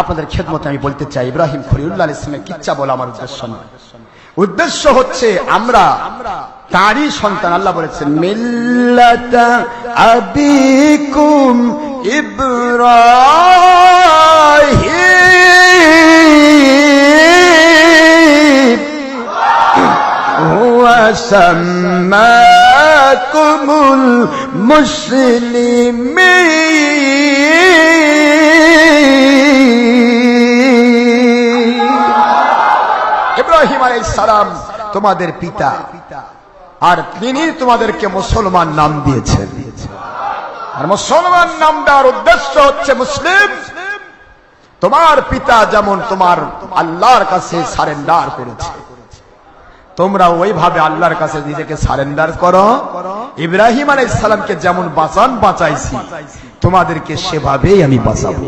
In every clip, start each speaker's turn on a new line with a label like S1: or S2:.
S1: আপনাদের খেদ মতে আমি বলতে চাই, ইব্রাহিম খলিউল্লাহ ইসলামের কিচ্ছা বলা আমার উদ্দেশ্য নয়। উদ্দেশ্য হচ্ছে আমরা, তারই সন্তান আল্লাহ বলেছেন, মিল্লাতা আবিকুম তোমাদের পিতা। আর তিনি তোমাদেরকে মুসলমান নাম দিয়েছেন। আর মুসলমান নাম দেওয়ার উদ্দেশ্য হচ্ছে মুসলিম। তোমার পিতা যেমন তোমার আল্লাহর কাছে সারেন্ডার করেছে। তোমরা ওইভাবে আল্লাহর কাছে নিজেকে সারেন্ডার করো। ইব্রাহিম আলাইহিস সালামকে যেমন বাঁচান, বাঁচাইছি। তোমাদেরকে সেভাবেই আমি বাঁচাবো।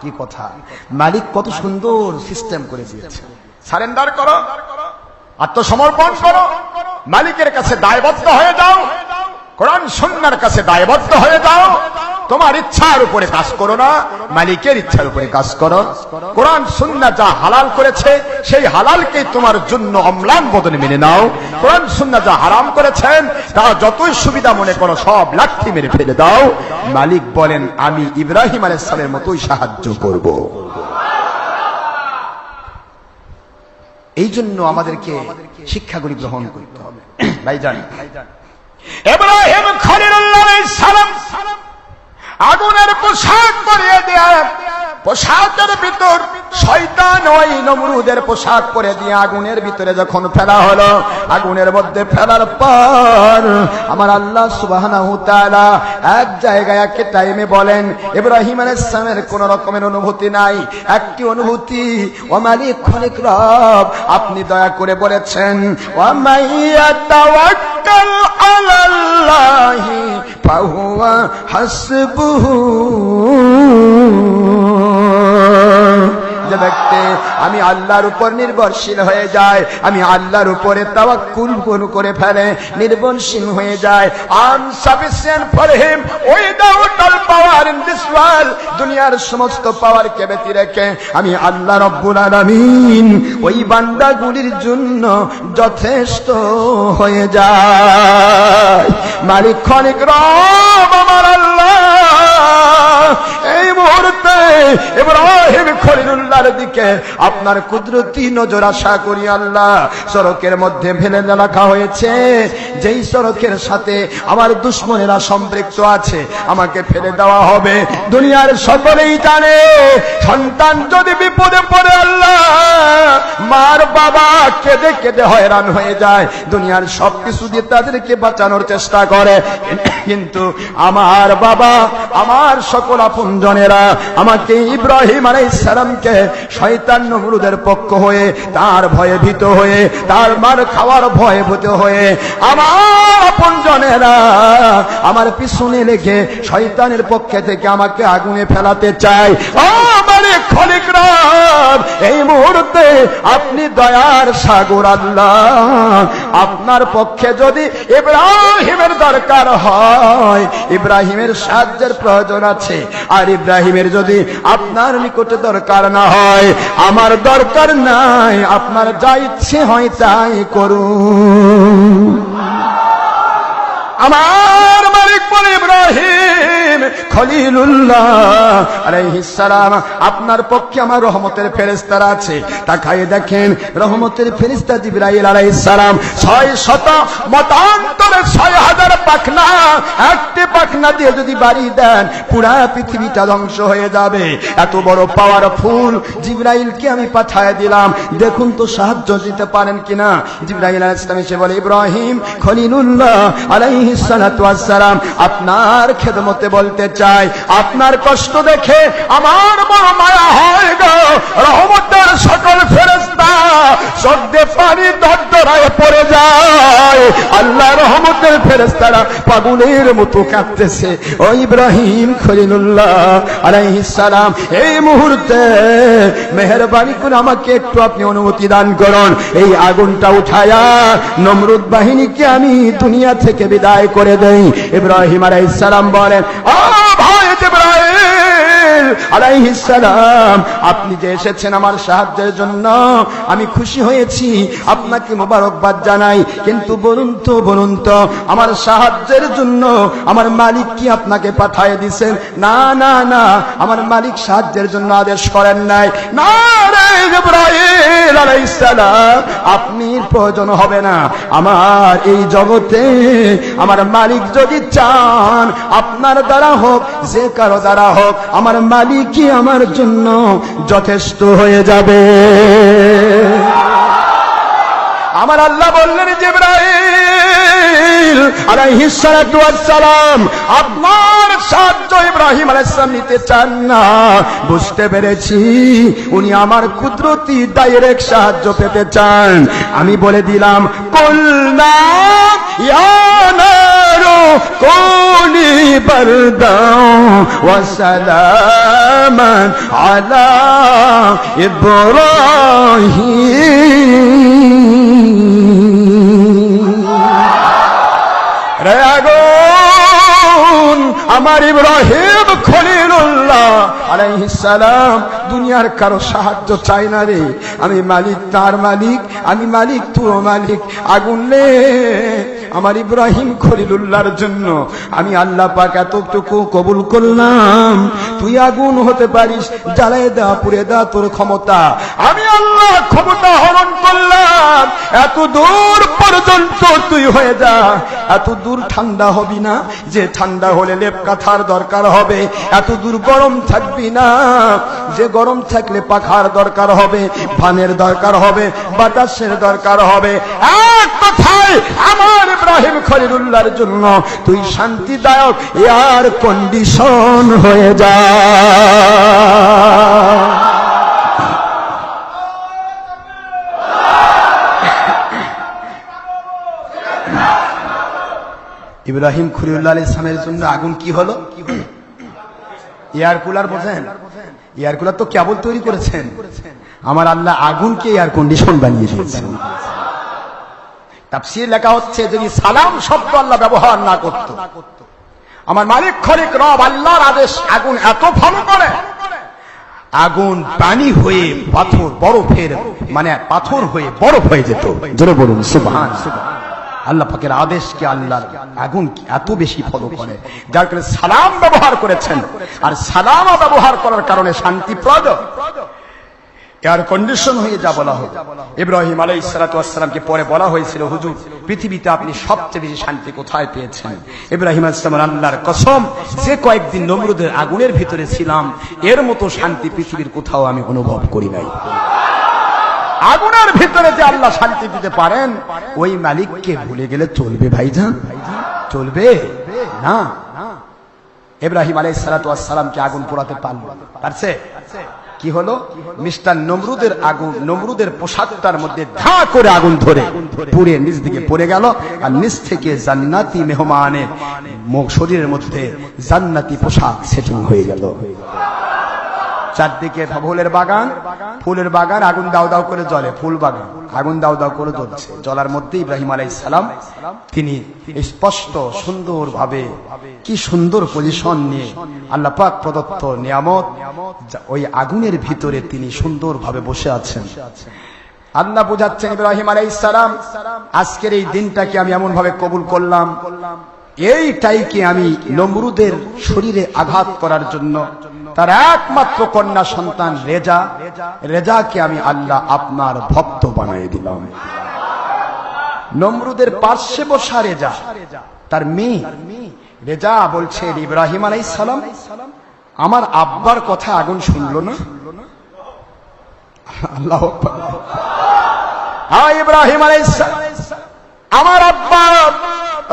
S1: কি কথা? মালিক কত সুন্দর সিস্টেম করে দিয়েছে। সারেন্ডার করো, আত্মসমর্পণ করো, মালিকের কাছে দায়বদ্ধ হয়ে যাও, কোরআন সন্ন্যার কাছে দায়বদ্ধ হয়ে যাও, তোমার ইচ্ছার উপরে কাজ করো না, মালিকের ইচ্ছার উপরে কাজ করো। কোরআন সুন্না যা হালাল করেছে, সেই হালালকে তোমার জন্য অম্লান বদলে মেনে নাও। কোরআন সুন্না যা হারাম করেছেন, তা যতই সুবিধা মনে করো, সব লাঠি মেরে ফেলে দাও। মালিক বলেন, আমি ইব্রাহিম আলাইসালের মতোই সাহায্য করব। এই জন্য আমাদেরকে শিক্ষাগুলি গ্রহণ করতে হবে। ভাইজান।
S2: ইব্রাহিম খলিলুল্লাহ সালাম আগুনের পোশাক পরিয়ে দেয়া পোশাকের ভিতর
S1: শয়তান ওই নমরুদের পোশাক পরে দিয়ে আগুনের ভিতরে যখন ফেলা হলো, আগুনের মধ্যে ফেলার পর আমার আল্লাহ সুবহানাহু তাআলা এক জায়গায় এক টাইমে বলেন, ইব্রাহিম আলাইহিস সালামের কোন রকমের অনুভূতি নাই। একটি অনুভূতি, ও মালিক রব, আপনি দয়া করে বলেছেন ওয়া মাইয়া যে ব্যক্তি, আমি আল্লাহর উপর নির্ভরশীল হয়ে যায়, আমি আল্লাহর উপরে তাওয়াক্কুল কোন করে ফেলে, নির্ভরশীল হয়ে যায়। Insufficient for him, without all power in this world, দুনিয়ার সমস্ত পাওয়ার কে ব্যতি রেখে, আমি আল্লাহ রব্বুল আলামিন, ওই বান্দাগুলির জন্য যথেষ্ট হয়ে যায়। মালিক খনিক রব খলিলুল্লাহর দিকে আপনার কুদরতি নজর আশা করি আল্লাহ। সড়কের মধ্যে ফেলে রাখা হয়েছে। যেই সড়কের সাথে আমার দুশ্মনেরা সম্পৃক্ত আছে, আমাকে ফেলে দেওয়া হবে। দুনিয়ার সকলেই জানে, সন্তান যদি বিপদে পড়ে আল্লাহ কেঁদে কেঁদে হয়রান হয়ে যায়। দুনিয়ার সবকিছু দিয়ে তাদেরকে বাঁচানোর চেষ্টা করে। কিন্তু আমার বাবা, আমার সকল আমাকে ইব্রাহিম আলাইহিস সালামকে পক্ষ হয়ে, তার ভয়ে ভীত হয়ে, তার মার খাওয়ার ভয়ে ভূত হয়ে, আমার আপনজনেরা আমার পিছনে পক্ষে থেকে আমাকে আগুনে ফেলাতে চায়। খলিক রব এই মুহূর্তে আপনি দয়ার সাগর আল্লাহ। আপনার পক্ষে যদি ইব্রাহিমের দরকার হয়, ইব্রাহিমের সাহায্যের প্রয়োজন আছে। আর ইব্রাহিমের যদি আপনার নিকটে দরকার না হয়, আমার দরকার নাই, আপনার যা ইচ্ছে হয় তাই করুন। আমার মালিক বলে, ইব্রাহিম, খলিলুল্লাহ আলাইহিস সালাম, আপনার পক্ষে আমার রহমতের ফেরেশতারা আছে। তাকায়ে দেখেন, রহমতের ফেরেশতা জিবরাইল আলাইহিস সালাম 6 শত মতান্তরে 6000 পাখনা, একটি পাখনা দিয়ে যদি বাড়ি দেন, পুরা পৃথিবীটা ধ্বংস হয়ে যাবে। এত বড় পাওয়ারফুল জিবরাইলকে আমি পাঠায় দিলাম। দেখুন তো সাহায্য দিতে পারেন কিনা। জিবরাইল আলাইহিস সালাম এসে বলে, ইব্রাহিম খলিলুল্লাহ আলাইহিস সালাতু ওয়াস সালাম, আপনার খেদমতে বলতে চাই, আপনার কষ্ট দেখে আমার বড় মায়া হয় গো। রহমতের সকল ফেরেশতা সদ্যে পানি দরদরায় পড়ে যায়। আল্লাহ রহমতের ফেরেশতারা পাগলের মতো কাঁদতেছে। ও ইব্রাহিম খলিলুল্লাহ সালাম, এই মুহূর্তে মেহেরবানি করে আমাকে একটু আপনি অনুমতি দান করুন। এই আগুনটা উঠায়া নমরুদ বাহিনীকে আমি দুনিয়া থেকে বিদায় করে দেই। ইব্রাহিম আলাইহিস সালাম বলেন ও ভাই ইব্রাহিম আলাইহিস সালাম, আপনি যে এসেছেন আমার সাহায্যের জন্য, আমি খুশি হয়েছি, আপনাকে মোবারকবাদ জানাই। কিন্তু বলুন তো বলুন তো, আমার সাহায্যের জন্য আমার মালিক কি আপনাকে পাঠায় দিছেন না না না, আমার মালিক সাহায্যের জন্য আদেশ করেন নাই। না আপনি প্রয়োজন হবে না। আমার এই জগতে আমার মালিক যদি চান, আপনার দ্বারা হোক, যে কারও দ্বারা হোক, আমার মালিকই আমার জন্য যথেষ্ট হয়ে যাবে। আমার আল্লাহ বললেন সালাম, আপনার সাহায্য ইব্রাহিম আলাইহিস নিতে চান না। বুঝতে পেরেছি, উনি আমার কুদরতি ডাইরেক্ট সাহায্য পেতে চান। আমি বলে দিলাম ইয়া নারু বারদাও, ওয়া সালামান আলা ইব্রাহিম। রে আগুন আমার ইব্রাহিম খলিলুল্লাহ আলাইহিস সালাম, দুনিয়ার কারও সাহায্য চাই না রে। আমি মালিক, তার মালিক, আমি মালিক তুও মালিক, আগুন রে আমার ইব্রাহিম খলিলুল্লাহর জন্য আমি আল্লাহ পাক এতটুকু কবুল করলাম। তুই আগুন হতে পারিস জ্বালাই দা, পুড়ে দা তোর ক্ষমতা। আমি আল্লাহ ক্ষমতা হরণ করলাম। এত দূর পর্যন্ত তুই হয়ে যা। এত দূর ঠান্ডা হবি না, যে ঠান্ডা হলে লেপ কাথার দরকার হবে। এত দূর গরম থাকবি না, যে গরম থাকলে পাখার দরকার হবে ফানের দরকার হবে, বাতাসের দরকার হবে। এক কথায় আমার ইব্রাহিম খলিলুল্লাহর জন্য তুই শান্তিদায়ক এয়ার কন্ডিশন হয়ে যা। ইব্রাহিম খলিউল্লাহ ইসলামের জন্য আগুন কি হলো? এয়ার কুলার বোঝেন এয়ার কুলার তো কেবল তৈরি করেছেন। আমার আল্লাহ আগুনকে এয়ার কন্ডিশন বানিয়ে দিয়েছেন। তাফসির লেখা হচ্ছে, যদি সালাম শব্দ আল্লাহ ব্যবহার না করত। আমার মালিক খরিক রব আল্লাহর আদেশ আগুন এত ভালো করে, আগুন পানি হয়ে পাথর বরফের মানে পাথর হয়ে বরফ হয়ে যেত। জোরে বলুন, সুবহান আল্লাহ পাকের আদেশকে আল্লাহর আগুন এত বেশি ফলো করে? যার কারণে সালাম ব্যবহার করেছেন। আর সালামা ব্যবহার করার কারণে শান্তিপ্রদ এয়ার কন্ডিশন হয়ে যা বলা হয় ইব্রাহিম আলাই সালাতামকে পরে বলা হয়েছিল, হুজুর, পৃথিবীতে আপনি সবচেয়ে বেশি শান্তি কোথায় পেয়েছেন? ইব্রাহিম আসলাম আল্লাহর কসম, যে কয়েকদিন নমরুদের আগুনের ভিতরে ছিলাম, এর মতো শান্তি পৃথিবীর কোথাও আমি অনুভব করি নাই। আগুনের ভিতরে যে আল্লাহ শান্তি দিতে পারেন, ওই মালিককে ভুলে গেলে চলবে ভাইজান। চলবে? না। ইব্রাহিম আলাই সালাতামকে আগুন পোড়াতে পারল পারছে? কি হলো? মিস্টার নমরুদের আগুন নমরুদের পোশাকটার মধ্যে ধা করে আগুন ধরে। পুড়ে নিচ দিকে পড়ে গেল আর নিচ থেকে জান্নাতি মেহমানের শরীরের মধ্যে জান্নাতি পোশাক সেটিং হয়ে গেল। চারদিকে ফুলের বাগান ফুলের বাগান আগুন দাও দাও করে জ্বলে, ফুল বাগান, আগুন দাও দাও করে জ্বলছে। জ্বলার মধ্যে ইব্রাহিম আলাই সালাম, তিনি স্পষ্ট সুন্দর ভাবে কি সুন্দর পজিশন নিয়ে আল্লাহ পাক প্রদত্ত নিয়ামত ওই আগুনের ভিতরে তিনি সুন্দর ভাবে বসে আছেন। আল্লাহ বোঝাচ্ছেন ইব্রাহিম আলাই সালাম, আজকের এই দিনটাকে আমি এমন ভাবে কবুল করলাম এইটাইকে আমি নমরুদের শরীরে আঘাত করার জন্য তার একমাত্র কন্যা সন্তান রেজা, রেজাকে আমি আল্লাহ আপনার ভক্ত বানিয়ে দিলাম নমরুদের পার্শ্বে বসা রেজা, তার মেয়ে রেজা বলছে, ইব্রাহিম আলাই সালাম আমার আব্বার কথা আগুন শুনলো না আল্লাহ। হ্যাঁ ইব্রাহিম সালাম আমার আব্বা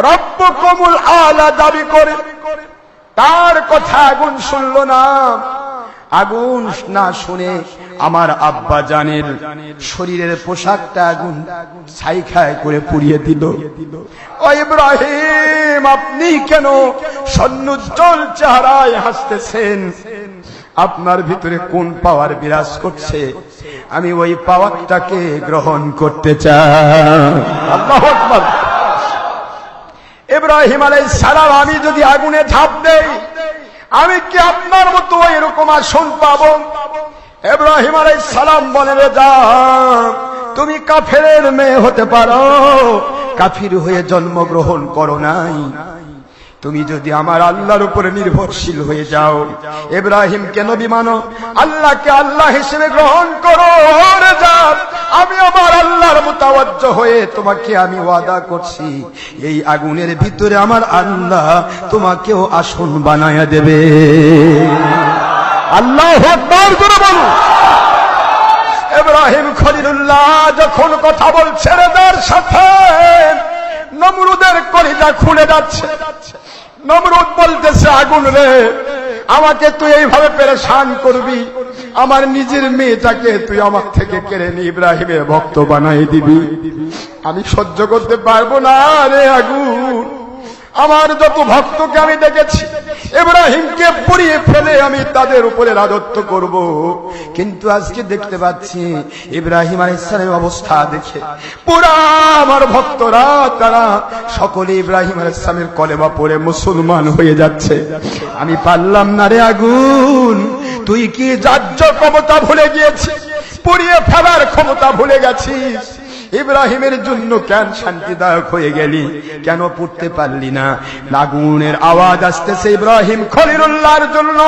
S1: রব্ব কমুল আলা দাবি করে। তার কথা আগুন শুনল না। আগুন না শুনে আমার আব্বা জানের শরীরের পোশাকটা আগুন ছাই খায় করে পুড়িয়ে দিল। ইব্রাহিম, আপনি কেন সন্নুজ্জ্বল চেহারায় হাসতেছেন? আপনার ভিতরে কোন পাওয়ার বিরাজ করছে? আমি ওই পাওয়ারটাকে গ্রহণ করতে চাই। ইব্রাহিম আলাই সালাম, আমি যদি আগুনে ঝাঁপ দেই,
S2: আমি কি আপনার মতো এরকম আসন পাবো? এব্রাহিম আলাই সালাম বলে
S1: তুমি কাফেরের মেয়ে হতে পারো। কাফির হয়ে জন্মগ্রহণ করো নাই। তুমি যদি আমার আল্লাহর উপরে নির্ভরশীল হয়ে যাও ইব্রাহিম কেন বিমানো আল্লাহকে আল্লাহ হিসেবে গ্রহণ করো। আমি আমার আল্লাহর মোতাবজ্জ হয়ে তোমাকে আমি ওয়াদা করছি। এই আগুনের ভিতরে আমার আল্লাহ তোমাকেও আসন বানায়া দেবে। আল্লাহ
S2: এব্রাহিম খলিলুল্লাহ যখন কথা বলছে রেজার সাথে, নমরুদের কলিজা খুলে যাচ্ছে। নমরুদ বলতেছে, আগুন রে, আমাকে তুই এইভাবে পেরেশান করবি? আমার নিজের মেয়েটাকে তুই আমার থেকে কেড়ে নি ইব্রাহিমের ভক্ত বানাই দিবি। আমি সহ্য করতে পারব না রে আগুন। আমার যত ভক্তকে আমি দেখেছি ইব্রাহিমকে পুড়িয়ে ফেলে আমি তাদের উপরে রাজত্ব করব।
S1: কিন্তু আজকে দেখতে পাচ্ছি ইব্রাহিম আলাইসালামের অবস্থা দেখে
S2: পুরা আমার ভক্তরা,
S1: তারা সকলে ইব্রাহিম আলাইসালামের কলেমা পড়ে মুসলমান হয়ে যাচ্ছে। আমি পারলাম না রে আগুন, তুই কি
S2: রাজ্য ক্ষমতা ভুলে গিয়েছিস? পুড়িয়ে ফেলার ক্ষমতা ভুলে গেছিস?
S1: ইব্রাহিমের জন্য কেন শান্তিদায়ক হয়ে গেলি। কেন পড়তে পারলি না? আগুনের আওয়াজ আসতেছে ইব্রাহিম
S2: খলিলুল্লাহর জন্য।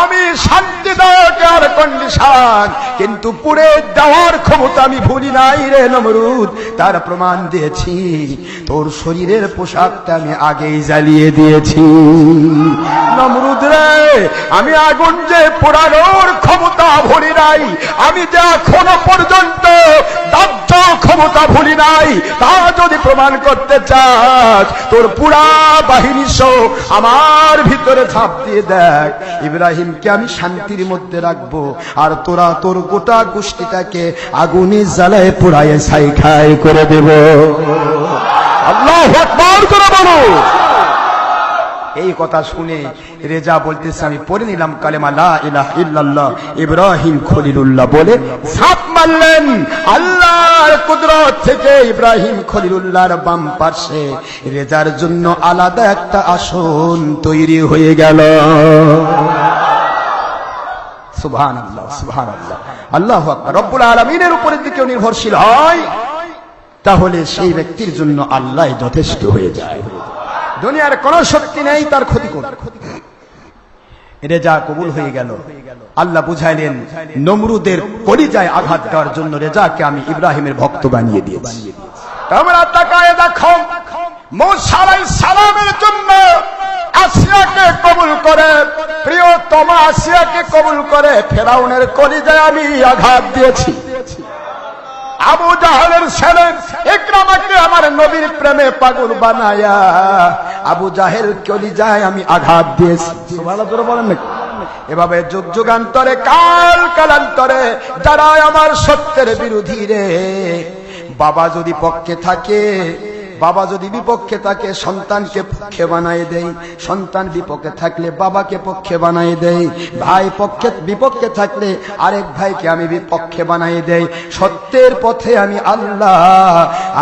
S2: আমি শান্তিদায়ক আর কন্ডিশন
S1: কিন্তু পুড়ে দেওয়ার ক্ষমতা আমি ভুলি নাই রে নমরুদ। তার প্রমাণ দিয়েছি। তোর শরীরের পোশাকটা আমি আগেই জ্বালিয়ে দিয়েছি।
S2: নমরুদ রে, আমি আগুন যে পোড়ানোর ক্ষমতা ভুলি নাই। আমি যে এখনও পর্যন্ত ক্ষমতা ভুলি নাই, তা যদি প্রমাণ করতে চাস, তোর পুরা বাহিনী সহ আমার ভিতরে ঝাঁপ দিয়ে দেখ।
S1: ইব্রাহিমকে আমি শান্তির মধ্যে রাখব, আর তোরা তোর গোটা গোষ্ঠীটাকে আগুনে জ্বালায় পোড়ায়, ছাই খায় করে দেব।
S2: আল্লাহ করে বলো।
S1: এই কথা শুনে রেজা বলতেছে, আমি পড়ে নিলাম কালেমা লা ইলাহা ইল্লাল্লাহ। ইব্রাহিম খলিলুল্লাহ বলে সাপ মারলেন আল্লাহর কুদরত থেকে ইব্রাহিম খলিলুল্লাহর বাম পাশে। রেজার জন্য আলাদা একটা আসন তৈরি হয়ে গেল। নির্ভরশীল হয়। তাহলে সেই ব্যক্তির জন্য আল্লাহ যথেষ্ট হয়ে যায়। দুনিয়ার কোন শক্তি নেই, তার ক্ষতি করবে। রেজা কবুল হয়ে গেল। আল্লাহ বুঝাইলেন, নমরুদের কলিজায় আঘাত দেওয়ার জন্য রেজাকে আমি ইব্রাহিমের ভক্ত বানিয়ে দিয়েছি।
S2: তোমরা তাকায় দেখো, মৌসা আলাইহিস সালামের জন্য আসিয়াকে কবুল করে, প্রিয়তম আসিয়াকে কবুল করে, ফেরাউনের কলিজায় আমি আঘাত দিয়েছি। আবু জাহালের ছেলে একরামাকে আমার নবীর প্রেমে পাগল বানায়া
S1: আবু জাহেল কলিজায় আমি আঘাত দিয়েছি। ভালো করে বলেন এভাবে যুগ যুগান্তরে, কাল কালান্তরে যারা আমার সত্যের বিরোধী রে, বাবা যদি পক্ষে থাকে বাবা যদি বিপক্ষে থাকে, সন্তানকে পক্ষে বানায় দেয়। সন্তান বিপক্ষে থাকলে বাবাকে পক্ষে বানায় দেয়। ভাই পক্ষে, বিপক্ষে থাকলে আরেক ভাইকে আমি বিপক্ষে বানায় দেয় সত্যের পথে আমি আল্লাহ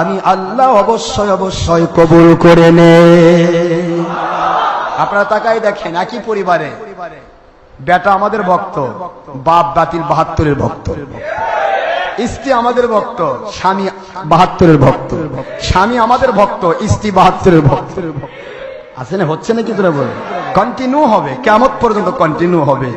S1: আমি আল্লাহ অবশ্যই অবশ্যই কবুল করে নে আপনারা তাকাই দেখেন একই পরিবারে। বেটা আমাদের ভক্ত, বাপ বাতিল বাহাত্তরের ভক্ত। স্ত্রী আমাদের ভক্ত, স্বামী বাহাত্তরের ভক্ত, স্বামী আমাদের ভক্ত, স্ত্রী বাহাত্তরের ভক্ত। আছে না? হচ্ছে নাকি তোরা বলে কন্টিনিউ হবে। কেমন পর্যন্ত কন্টিনিউ হবে?